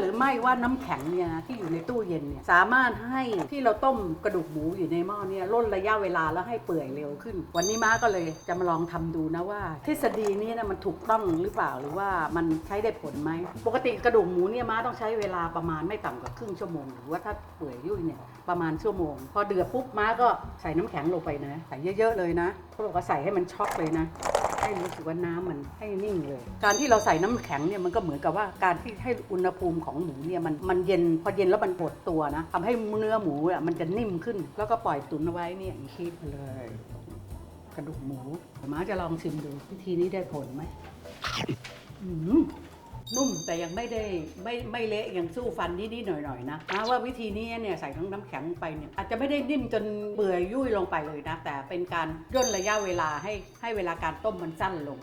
หรือไม่ว่าน้ำแข็งเนี่ยนะที่อยู่ในตู้เย็นเนี่ยสามารถให้ที่เราต้มกระดูกหมูอยู่ในหม้อเนี่ยล่นระยะเวลาแล้วให้เปื่อยเร็วขึ้น วันนี้ม้าก็เลยจะมาลองทำดูนะว่า ทฤษฎีนี้นะมันถูกต้องหรือเปล่าหรือว่ามันใช้ได้ผลไหมปกติกระดูกหมูเนี่ยม้าต้องใช้เวลาประมาณไม่ต่ำกว่าครึ่งชั่วโมง หรือว่าถ้าเปื่อยยุ่ยเนี่ยประมาณชั่วโมง พอเดือดปุ๊บม้าก็ใส่น้ำแข็งลงไปนะใส่เยอะๆเลยนะเขาบอกว่าใส่ให้มันช็อกเลยนะ ให้รู้สึกว่าน้ำมันให้นิ่งเลย การที่เราใส่น้ำแข็งเนี่ยมันก็เหมือนกับว่าการที่ให้อุณหภูมิของหมูเนี่ยมันมันเย็นพอเย็นแล้วมันหดตัวนะทำให้เนื้อหมูอะมันจะนิ่มขึ้น แล้วก็ปล่อยตุ๋นเอาไว้เนี่ยคีบเลย กระดูกหมูเดี๋ยวม้าจะลองชิมดูวิธีนี้ได้ผลไหมอืม นุ่มแต่ยังไม่ได้ไม่ไม่เละยังสู้ฟันนิดๆหน่อยๆนะนะว่าวิธีนี้เนี่ยใส่ทั้งน้ำแข็งไปเนี่ยอาจจะไม่ได้นิ่มจนเปื่อยยุ่ยลงไปเลยนะ แต่เป็นการย่นระยะเวลาให้ให้เวลาการต้มมันสั้นลง